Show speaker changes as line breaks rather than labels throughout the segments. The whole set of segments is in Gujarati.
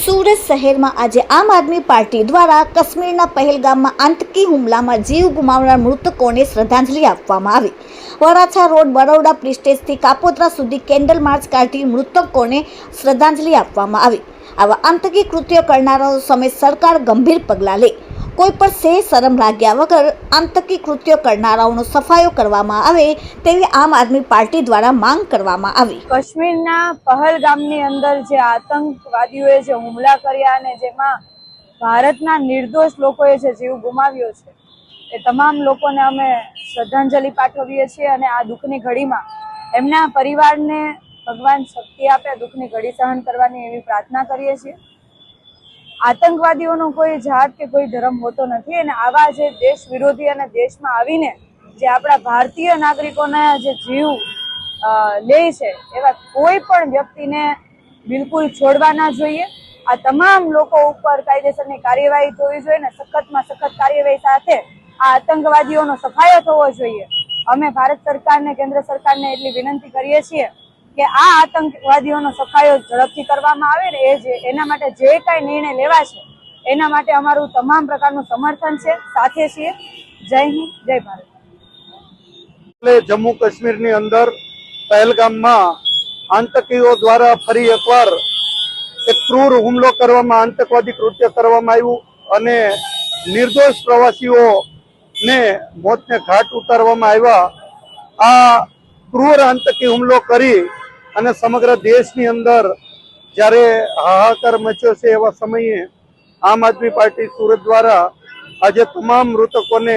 સુરત શહેરમાં આજે આમ આદમી પાર્ટી દ્વારા કાશ્મીરના પહેલગામમાં આતંકી હુમલામાં જીવ ગુમાવનાર મૃતકોને શ્રદ્ધાંજલિ આપવામાં આવી. વરાછા રોડ બરોડા પ્રિસ્ટેજથી કાપોદ્રા સુધી કેન્ડલ માર્ચ કાઢી મૃતકોને શ્રદ્ધાંજલિ આપવામાં આવી. આવા આતંકી કૃત્યો કરનારાઓ સામે સરકાર ગંભીર પગલાં લે. કોઈ પણ સે શરમ લાગ્યા વગર આંતકી કૃત્યો કરનારાઓનો સફાયો કરવામાં આવે તેવી આમ આદમી પાર્ટી દ્વારા માંગ કરવામાં આવી.
કાશ્મીરના પહલગામની અંદર જે આતંકવાદીઓએ જે હુમલા કર્યા અને જેમાં ભારતના નિર્દોષ લોકોએ જે જીવ ગુમાવ્યો છે, એ તમામ લોકોને અમે શ્રદ્ધાંજલિ પાઠવીએ છીએ અને આ દુઃખની ઘડીમાં એમના પરિવારને ભગવાન શક્તિ આપે દુઃખની ઘડી સહન કરવાની એવી પ્રાર્થના કરીએ છીએ. આતંકવાદીઓનો કોઈ જાત કે કોઈ ધર્મ હોતો નથી અને આવા જે દેશ વિરોધી અને દેશમાં આવીને જે આપણા ભારતીય નાગરિકોના જે જીવ લે છે, એવા કોઈ પણ વ્યક્તિને બિલકુલ છોડવા ના જોઈએ. આ તમામ લોકો ઉપર કાયદેસરની કાર્યવાહી થવી જોઈએ ને સખતમાં સખત કાર્યવાહી સાથે આ આતંકવાદીઓનો સફાયો થવો જોઈએ. અમે ભારત સરકારને, કેન્દ્ર સરકારને એટલી વિનંતી કરીએ છીએ કે આ આતંકવાદીઓનો સફાયો ઝડપથી કરવામાં આવે ને એ જે, એના માટે જે કાંઈ નિર્ણય લેવા છે એના માટે અમારું તમામ પ્રકારનું સમર્થન છે. સાથે છીએ. જય હિન્દ, જય ભારત.
એટલે જમ્મુ કાશ્મીરની અંદર પહેલગામમાં આતંકીઓ દ્વારા ફરી એકવાર એક ક્રૂર હુમલો કરવામાં, આતંકવાદી કૃત્ય કરવામાં આવ્યું અને નિર્દોષ પ્રવાસીઓને મોતને ઘાટ ઉતારવામાં આવ્યા. આ ક્રૂર આતંકી હુમલો કરી અને સમગ્ર દેશની અંદર જ્યારે હાહાકાર મચ્યો છે એવા સમયે આમ આદમી પાર્ટી સુરત દ્વારા આજે તમામ મૃતકોને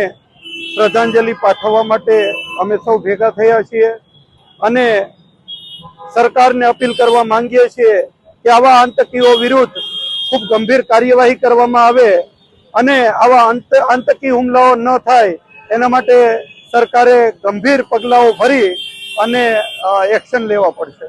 શ્રદ્ધાંજલિ પાઠવવા માટે અમે સૌ ભેગા થયા છીએ અને સરકારને અપીલ કરવા માંગીએ છીએ કે આવા આતંકીઓ વિરુદ્ધ ખૂબ ગંભીર કાર્યવાહી કરવામાં આવે અને આવા આંત- આતંકી હુમલાઓ ન થાય એના માટે સરકારે ગંભીર પગલાઓ ભરી અને એક્શન લેવા પડશે.